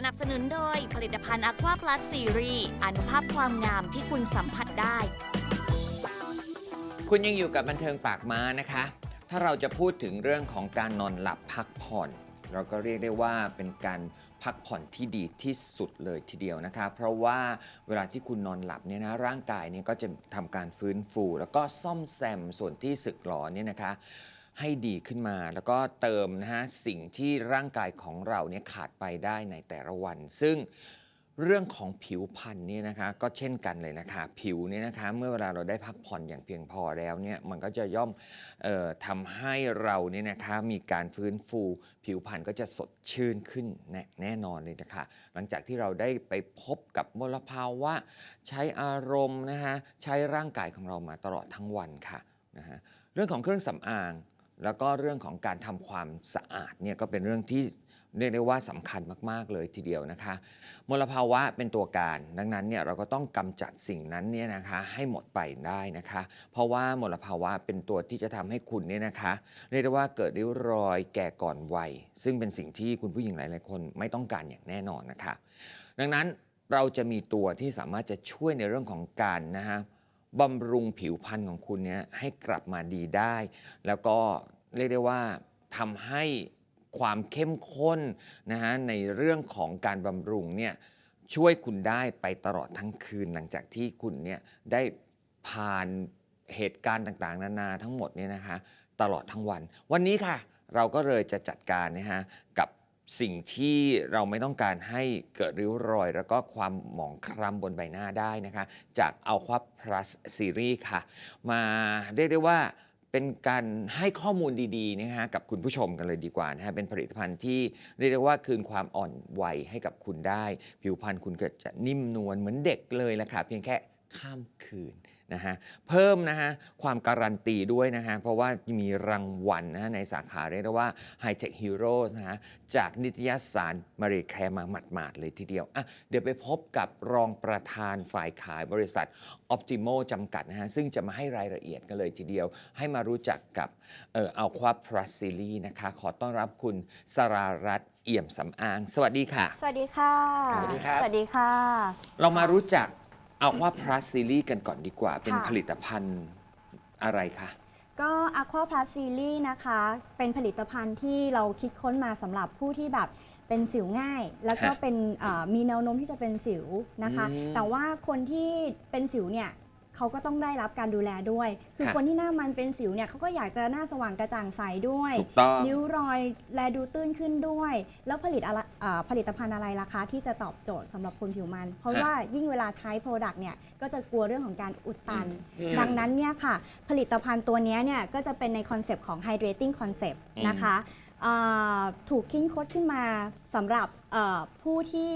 สนับสนุนโดยผลิตภัณฑ์อควาพลัสซีรีอนุภาพความงามที่คุณสัมผัสได้ คุณยังอยู่กับบันเทิงปากม้านะคะ ถ้าเราจะพูดถึงเรื่องของการนอนหลับพักผ่อน เราก็เรียกได้ว่าเป็นการพักผ่อนที่ดีที่สุดเลยทีเดียวนะคะ เพราะว่าเวลาที่คุณนอนหลับเนี่ยนะร่างกายเนี่ยก็จะทำการฟื้นฟู แล้วก็ซ่อมแซมส่วนที่สึกหรอเนี่ยนะคะ ให้ดีขึ้นมา แล้วก็เติมนะฮะสิ่งที่ร่างกายของเราเนี่ยขาดไปได้ในแต่ละวัน ซึ่งเรื่องของผิวพรรณเนี่ยนะคะก็เช่นกันเลยนะคะ ผิวเนี่ยนะคะเมื่อเวลาเราได้พักผ่อนอย่างเพียงพอแล้วเนี่ยมันก็จะย่อมออทำให้เราเนี่ยนะคะมีการฟื้นฟู ผิวพรรณก็จะสดชื่นขึ้นแน่แน่นอนเลยนะคะ หลังจากที่เราได้ไปพบกับมลภาวะ ใช้อารมณ์นะฮะใช้ร่างกายของเรามาตลอดทั้งวันค่ะนะฮะเรื่องของเครื่องสำอาง แล้วก็เรื่องของการทำความสะอาดเนี่ยก็เป็นเรื่องที่เรียกได้ว่าสำคัญมาก ๆ เลยทีเดียวนะคะ มลภาวะเป็นตัวการ ดังนั้นเนี่ยเราก็ต้องกำจัดสิ่งนั้นเนี่ยนะคะให้หมดไปได้นะคะ เพราะว่ามลภาวะเป็นตัวที่จะทำให้คุณเนี่ยนะคะ เรียกได้ว่าเกิดริ้วรอยแก่ก่อนวัย ซึ่งเป็นสิ่งที่คุณผู้หญิงหลาย ๆ คนไม่ต้องการอย่างแน่นอนนะคะ ดังนั้นเราจะมีตัวที่สามารถจะช่วยในเรื่องของการนะฮะ บำรุงผิวพรรณของคุณเนี่ยให้กลับมาดีได้ แล้วก็เรียกได้ว่าทำให้ความเข้มข้นนะฮะในเรื่องของการบำรุงเนี่ยช่วยคุณได้ไปตลอดทั้งคืนหลังจากที่คุณเนี่ยได้ผ่านเหตุการณ์ต่างๆ นานาทั้งหมดเนี่ยนะคะตลอดทั้งวัน วันนี้ค่ะ เราก็เลยจะจัดการนะฮะกับ สิ่งที่เราไม่ต้องการให้เกิดริ้วรอย แล้วก็ความหมองคล้ำบนใบหน้าได้นะคะ จาก Alpha Plus Series ค่ะ มาเรียกได้ว่าเป็นการให้ข้อมูลดีๆนะฮะกับคุณผู้ชมกันเลยดีกว่านะฮะเป็นผลิตภัณฑ์ที่เรียกได้ว่าคืนความอ่อนวัยให้กับคุณได้ ผิวพรรณคุณเกิดจะนิ่มนวลเหมือนเด็กเลยละค่ะ เพียงแค่ข้ามคืน นะฮะเพิ่มนะฮะความการันตีด้วยนะฮะเพราะว่ามีรางวัลนะฮะในสาขาเรียกได้ว่า High Tech Heroes นะฮะจากนิตยสารมารีแคร์มาหมาดๆเลยทีเดียวอะเดี๋ยวไปพบกับรองประธานฝ่ายขายบริษัท Optimo จำกัดนะฮะซึ่งจะมาให้รายละเอียดกันเลยทีเดียว ให้มารู้จักกับเอ่อ Alpha Plus Series นะคะ ขอต้อนรับคุณสรารัตน์เอี่ยมสำอาง สวัสดีค่ะ สวัสดีค่ะ สวัสดีครับ สวัสดีค่ะ เรามารู้จัก Alpha Plus Series กันก่อนดีกว่า เป็นค่ะผลิตภัณฑ์อะไรคะ ก็ Aqua Plus Series นะคะ เป็นผลิตภัณฑ์ที่เราคิดค้นมาสำหรับผู้ที่แบบเป็นสิวง่าย แล้วก็ฮะเป็นเอ่อมีแนวโน้มที่จะเป็นสิวนะคะ อืม แต่ว่าคนที่เป็นสิวเนี่ย เขาก็ต้องได้รับการดูแลด้วย คือค่ะคนที่หน้ามันเป็นสิวเนี่ยเขาก็อยากจะหน้าสว่างกระจ่างใสด้วย ถูกต้องริ้วรอยแลดูตื้นขึ้นด้วย แล้วผลิตอะไรเอ่อผลิตภัณฑ์อะไรล่ะคะ ที่จะตอบโจทย์สำหรับคนผิวมัน เพราะฮะว่ายิ่งเวลาใช้โปรดักต์เนี่ยก็จะกลัวเรื่องของการอุดตัน อืมดังนั้นเนี่ยค่ะ ผลิตภัณฑ์ตัวเนี้ยเนี่ยก็จะเป็นในคอนเซปต์ของ hydrating concept อืม นะคะอ่าถูกคิดค้นขึ้นมาสำหรับเอ่อผู้ที่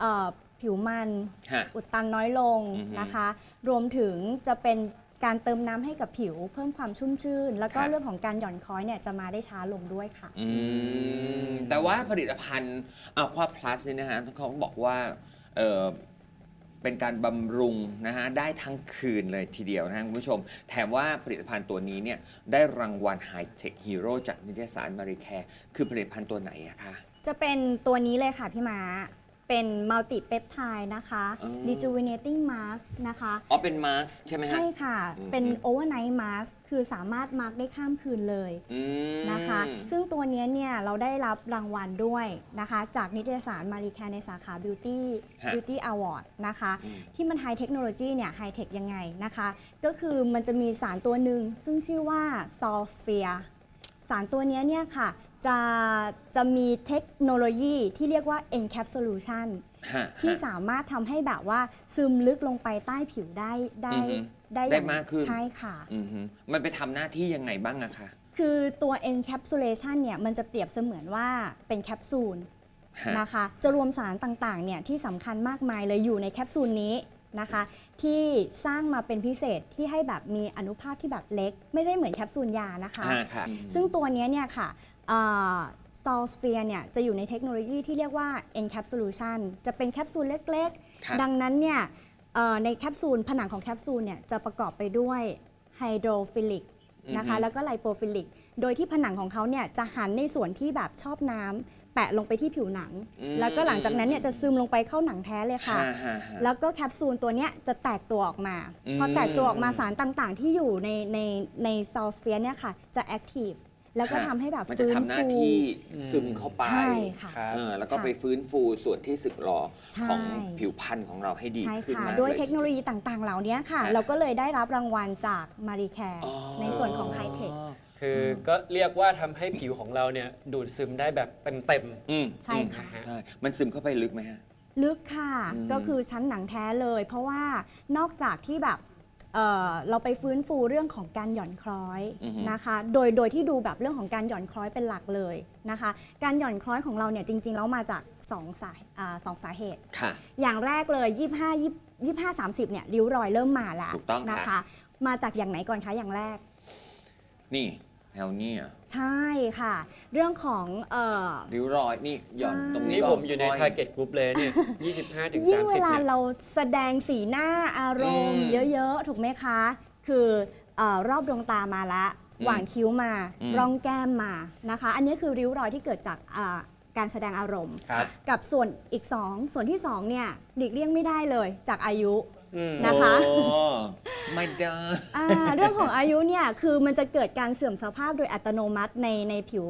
เอ่อ ผิวมันฮะ อุดตันน้อยลงอือฮึนะคะ รวมถึงจะเป็นการเติมน้ำให้กับผิว เพิ่มความชุ่มชื่น แล้วก็ครับ เรื่องของการหย่อนคล้อยเนี่ยจะมาได้ช้าลงด้วยค่ะ อืมแต่ว่าผลิตภัณฑ์ Aqua Plus นี่นะฮะเขาบอกว่าเออเป็นการบำรุงนะฮะได้ทั้งคืนเลยทีเดียวนะฮะคุณผู้ชม แถมว่าผลิตภัณฑ์ตัวนี้เนี่ยได้รางวัล High Tech Hero จากนิตยสารมารีแคร์คือผลิตภัณฑ์ตัวไหนอะคะ จะเป็นตัวนี้เลยค่ะพี่ม้า เป็นมัลติเปปไทด์นะคะอ๋อ rejuvenating mask นะคะ อ๋อเป็นมาสใช่ไหมฮะ ใช่ค่ะ อืม เป็น overnight mask คือสามารถมาร์กได้ข้ามคืนเลยอืม นะคะ ซึ่งตัวเนี้ยเนี่ยเราได้รับรางวัลด้วยนะคะ จากนิตยสารมารีแคร์ในสาขา beauty ฮะ beauty award นะคะ อืม ที่มันไฮเทคโนโลยีเนี่ยไฮเทคยังไงนะคะ ก็คือมันจะมีสารตัวหนึ่งซึ่งชื่อว่า Sol Sphere สารตัวเนี้ยเนี่ยค่ะ จะจะมีเทคโนโลยีที่เรียกว่า encapsulation ฮะที่ฮะ สามารถทำให้แบบว่าซึมลึกลงไปใต้ผิวได้ได้อือฮึได้ได้อย่างมากขึ้น ใช่ค่ะ อือฮึมันไปทำหน้าที่ยังไงบ้างอะคะคือตัว encapsulation เนี่ยมันจะเปรียบเสมือนว่าเป็นแคปซูลฮะ นะคะ จะรวมสารต่างๆเนี่ยที่สำคัญมากมายเลยอยู่ในแคปซูลนี้นะคะ ที่สร้างมาเป็นพิเศษที่ให้แบบมีอนุภาคที่แบบเล็ก ไม่ใช่เหมือนแคปซูลยานะคะฮะค่ะซึ่งตัวเนี้ยเนี่ยค่ะ ซอลสเฟียเนี่ยจะอยู่ในเทคโนโลยีที่เรียกว่า encapsulation จะเป็นแคปซูลเล็กค่ะๆดังนั้นเนี่ยเอ่อในแคปซูลผนังของแคปซูลเนี่ยจะประกอบไปด้วยไฮโดรฟิลิกนะคะอือฮึแล้วก็ไลโปฟิลิก โดยที่ผนังของเขาเนี่ยจะหันในส่วนที่แบบชอบน้ำแปะลงไปที่ผิวหนัง อืม แล้วก็หลังจากนั้นเนี่ยจะซึมลงไปเข้าหนังแท้เลยค่ะ ฮ่าฮ่าฮ่า แล้วก็แคปซูลตัวเนี้ยจะแตกตัวออกมา อืม พอแตกตัวออกมาสารต่างๆ ที่อยู่ในในในซอลสเฟียร์เนี่ยค่ะ จะแอคทีฟ แล้วก็ทำให้แบบมันจะฟื้นทำหน้าฟู ที่ซึมเข้าไปใช่ค่ะครับเออแล้วก็ค่ะไปฟื้นฟูส่วนที่สึกหรอใช่ ของผิวพรรณของเราให้ดีใช่ขึ้นค่ะ มากด้วยล เทคโนโลยีต่างๆ เหล่านี้ค่ะฮะเราก็เลยได้รับรางวัลจากมารีแคร์อ๋อ ในส่วนของไฮเทค คือก็เรียกว่าทำให้ผิวของเราเนี่ยดูดซึมได้แบบเต็มอืมใช่ค่ะอืมใช่มันซึมเข้าไปลึกไหมฮะ ลึกค่ะ อืมก็คือชั้นหนังแท้เลย เพราะว่านอกจากที่แบบเอ่อ เราไปฟื้นฟูเรื่องของการหย่อนคล้อยนะคะ โดยโดยที่ดูแบบเรื่องของการหย่อนคล้อยเป็นหลักเลยนะคะ การหย่อนคล้อยของเราเนี่ยจริงๆแล้วมาจากสองสาอ่าสองสาเหตุค่ะอย่างแรกเลย 25 25 30เนี่ยริ้วรอยเริ่มมาแล้วถูกต้องค่ะนะคะ มาจากอย่างไหนก่อนคะอย่างแรก นี่แถวเนี้อะใช่ค่ะ เรื่องของเอ่อ ริ้วรอยนี่หย่อนใช่ ตรงๆนี้นี่ก็ผมอยู่ในค่ target group เลยเนี่ย25ถึงยิ่งเว30ลาเนี่ย เราแสดงสีหน้าอารมณ์ อืมเยอะๆ ถูกไหมคะ คือเออรอบดวงตามาละ อืมหว่างคิ้วมาอืม ร่องแก้มมานะคะ อันนี้คือริ้วรอยที่เกิดจากอ่าการแสดงอารมณ์ ครับ กับส่วนอีก 2 ส่วนที่2เนี่ยหลีกเลี่ยงไม่ได้เลยจากอายุ อืมนะคะ โอ้ไม่ได้ อ่าเรื่องของอายุเนี่ยคือมันจะเกิดการเสื่อมสภาพโดยอัตโนมัติในในผิว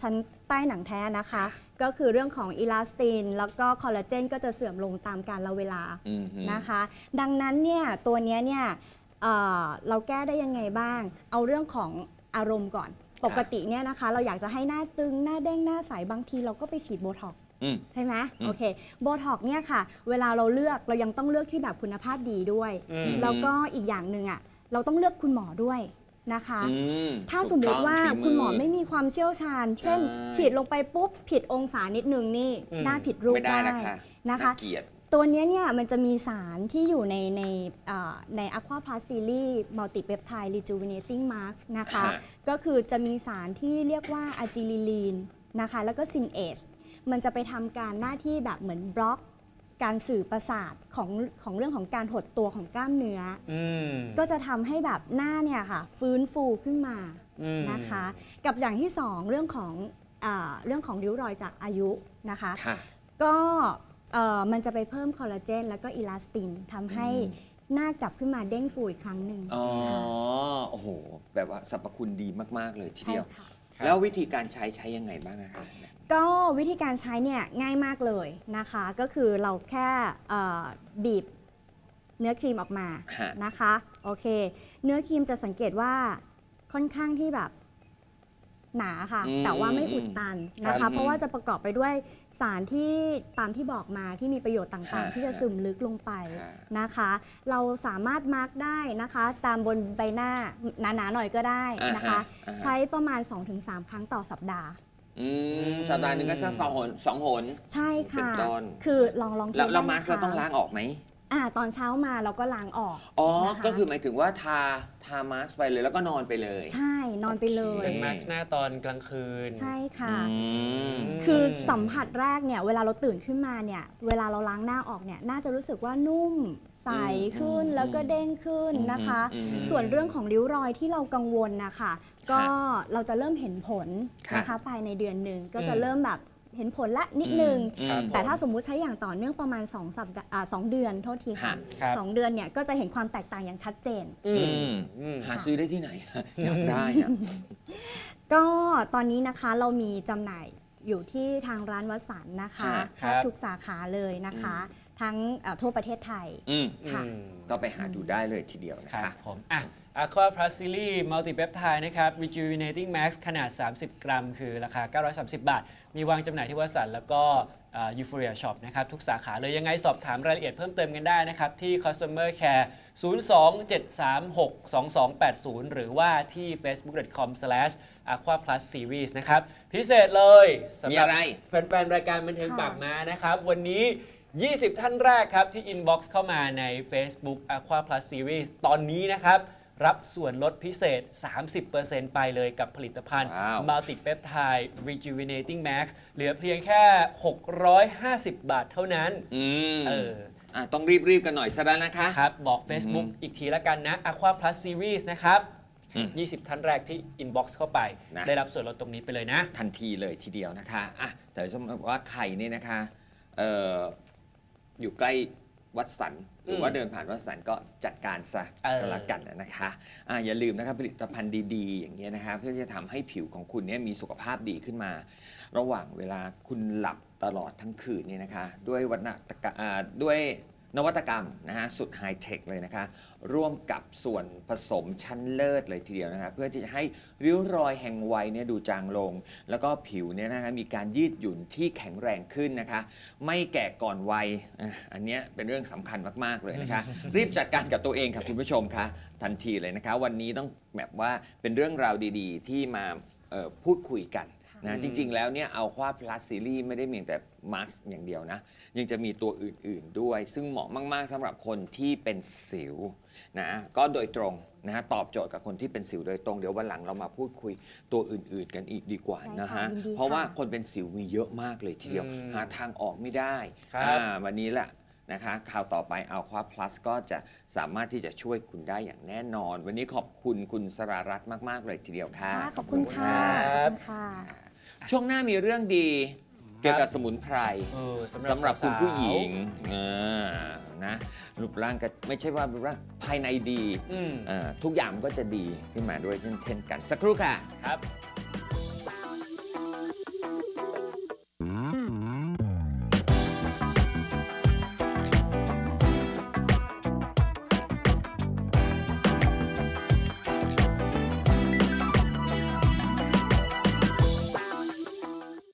ชั้นใต้หนังแท้นะคะ ก็คือเรื่องของอิลาสติน แล้วก็คอลลาเจนก็จะเสื่อมลงตามกาลเวลาอืมฮึนะคะ ดังนั้นเนี่ยตัวเนี้ยเนี่ยเอ่อเราแก้ได้ยังไงบ้าง เอาเรื่องของอารมณ์ก่อน ปกติเนี่ยนะคะ เราอยากจะให้หน้าตึงหน้าเด้งหน้าใสบางทีเราก็ไปฉีดโบท็อกซ์ อืม ใช่ไหมอืม โอเคโบท็อกซ์เนี่ยค่ะ เวลาเราเลือกเรายังต้องเลือกที่แบบคุณภาพดีด้วย อืม แล้วก็อีกอย่างหนึ่งอะเราต้องเลือกคุณหมอด้วยนะคะ อืมถ้าถูกสมมติว่าต้องคุณหมอฝีไม่มีความเชี่ยวชาญ เช่นใช่ฉีดลงไปปุ๊บผิดองศานิดนึงนี่อืม หน้าผิดรูปไม่ได้ได้นะคะนะคะาเกลียด ตัวเนี้ยเนี่ยมันจะมีสารที่อยู่ในในเอ่อใน Aqua Plus Series Multipeptide Rejuvenating Mask นะคะ ฮะ ก็คือจะมีสารที่เรียกว่าอะจิลิลีนนะคะ แล้วก็ซินเอช มันจะไปทำการหน้าที่แบบเหมือนบล็อกการสื่อประสาทของของเรื่องของการหดตัวของกล้ามเนื้ออืมก็จะทำให้แบบหน้าเนี่ยค่ะ ฟื้นฟูขึ้นมาอืมนะคะ กับอย่างที่สองเรื่องของอาเรื่องของริ้วรอยจากอายุนะคะค่ะก็เอ่อมันจะไปเพิ่มคอลลาเจนแล้วก็อิลาสตินทำให้หน้ากลับขึ้นมาเด้งฟูอีกครั้งหนึ่งอ๋อค่ะโอ้โห แบบว่าสรรพคุณดีมาก ๆ เลยทีใช่เดียว ค่ะครับ แล้ววิธีการใช้ใช้ยังไงบ้างนะคะก็วิธีการใช้เนี่ยง่ายมากเลยนะคะ ก็คือเราแค่เอ่อบีบเนื้อครีมออกมาฮะ นะคะโอเค เนื้อครีมจะสังเกตว่าค่อนข้างที่แบบหนาค่ะอืมแต่ว่าไม่อุดตันนะครัคะ บ เพราะว่าจะประกอบไปด้วย สารที่ตามที่บอกมาที่มีประโยชน์ต่างฮะๆที่จะซึมลึกลงไปฮะนะคะ เราสามารถมาร์กได้นะคะ ตามบนใบหน้าหนาๆหน่อยก็ได้นะคะอ่าฮะใช้ประมาณ 2-3 ครั้งต่อสัปดาห์อืมสัปดาห์หนึ่งก็สักสองหนสองหน ใช่ค่ะเป็นต้นคือลองลองแล้วทเราได้มานะสคะเราต้องล้างออกไหม อ่าตอนเช้ามาเราก็ล้างออกอ๋อ นะคะก็คือหมายถึงว่าทาทามาสไปเลยแล้วก็นอนไปเลย ใช่นอนไปเลยเป็นมาร์คหน้าตอนกลางคืนใช่ค่ะ อืม คือสัมผัสแรกเนี่ยเวลาเราตื่นขึ้นมาเนี่ยเวลาเราล้างหน้าออกเนี่ยน่าจะรู้สึกว่านุ่มใสขึ้นอืมแล้วก็เด้งขึ้นนะคะ อืมส่วนเรื่องของริ้วรอยที่เรากังวลนะคะก็ค่ะเราจะเริ่มเห็นผลนะค่ะคะภายในเดือนหนึ่งก็จะอืมเริ่มแบบ เห็นผลละนิดนึง อืมครับแต่ถ้าสมมุติใช้อย่างต่อเนื่องประมาณ2สัปดาห์อ่าสองเดือนโทษทีค่ะค่ะครับ สองเดือนเนี่ยก็จะเห็นความแตกต่างอย่างชัดเจน อือืมมอืม หาซื้อได้ที่ไหน อยากได้อะ ก็ตอนนี้นะคะเรามีจำหน่ายอยู่ที่ทางร้านวัดสันนะคะค่ะแทบทุกสาขาเลยนะคะ ทั้งเอ่อทั่วประเทศไทยอืมค่ะ อืม ก็ไปหาดูได้เลยทีเดียวนะครัคะ บผมอะ Aqua Plus Series Multipeptide นะครับ Rejuvenating Max ขนาด 30 กรัม คือราคา 930 บาท มีวางจำหน่ายที่วัดสันแล้วก็ยูโฟเรียช็อปนะครับ ทุกสาขาเลยยังไงสอบถามรายละเอียดเพิ่มเติมกันได้นะครับ ที่ Customer Care 027362280 หรือว่าที่ facebook.com/aqua plus series นะครับ พิเศษเลยสำหมีรับอะไรแฟนๆ รายการบันเทิงค่ะปากมานะครับ วันนี้ 20 ท่านแรกครับ ที่ inbox เข้ามาใน Facebook Aqua Plus Series ตอนนี้นะครับ รับส่วนลดพิเศษ 30%ไปเลยกับผลิตภัณฑ์ ว้าว Multi Peptide Rejuvenating Max เหลือเพียงแค่ 650 บาทเท่านั้น อืมเออ อะต้องรีบๆกันหน่อยซะแล้วนะคะ ครับบอก Facebook อีกทีละกันนะ Aqua Plus Series นะครับ อืม20 ท่านแรกที่ inbox เข้าไป นะ ได้รับส่วนลดตรงนี้ไปเลยนะ ทันทีเลยทีเดียวนะคะอะแต่สมมติว่าใครเนี่ยนะคะเอ่ออยู่ใกล้ วัดสันหรือว่าอืมเดินผ่านวัดสันก็จัดการซะเออก็แล้วกันนะคะอะอย่าลืมนะคะผลิตภัณฑ์ดีๆ อย่างเงี้ยนะคะเพื่อจะทำให้ผิวของคุณเนี่ยมีสุขภาพดีขึ้นมา ระหว่างเวลาคุณหลับตลอดทั้งคืนเนี่ยนะคะ ด้วยวัฒนกะอ่าด้วย นวัตกรรมนะฮะสุดไฮเทคเลยนะคะ ร่วมกับส่วนผสมชั้นเลิศเลยทีเดียวนะคะ เพื่อที่จะให้ริ้วรอยแห่งวัยเนี่ยดูจางลง แล้วก็ผิวเนี่ยนะคะมีการยืดหยุ่นที่แข็งแรงขึ้นนะคะ ไม่แก่ก่อนวัยอันนี้เป็นเรื่องสำคัญมาก ๆ เลยนะคะ รีบจัดการกับตัวเองค่ะคุณผู้ชมคะทันทีเลยนะคะ วันนี้ต้องแบบว่าเป็นเรื่องราวดี ๆ ที่มาพูดคุยกัน นะมจริง ๆ แล้วเนี่ยเอาควาพลัสซีรีส์ไม่ได้มีแต่มาสอย่างเดียวนะ ยังจะมีตัวอื่น ๆด้วย ซึ่งเหมาะมาก ๆสำหรับคนที่เป็นสิวนะก็โดยตรงนะฮะตอบโจทย์กับคนที่เป็นสิวโดยตรง เดี๋ยววันหลังเรามาพูดคุยตัวอื่น ๆ กันอีกดีกว่าได้นะค่ะฮะยินดีค่ะ เพราะว่าคนเป็นสิวมีเยอะมากเลยทีเดียว อืมหาทางออกไม่ได้ครับอ่าวันนี้แหละนะคะข่าวต่อไปเอาควาพลัสก็จะสามารถที่จะช่วยคุณได้อย่างแน่นอน วันนี้ขอบคุณคุณสรารัตน์มาก ๆ เลยทีเดียวค่ะ ค่ะ ขอบคุณค่ะครับ ขอบคุณค่ะ ช่วงหน้ามีเรื่องดีเกี่ยวกับสมุนไพรเออสำหสำหรับคุณผู้หญิงสาวเออนะรูปร่างก็ไม่ใช่ว่ารูปร่างภายในดีๆอืมเอ่อทุกอย่างมันก็จะดีขึ้นมาด้วยเช่นเช่นกัน สักครู่ค่ะครับ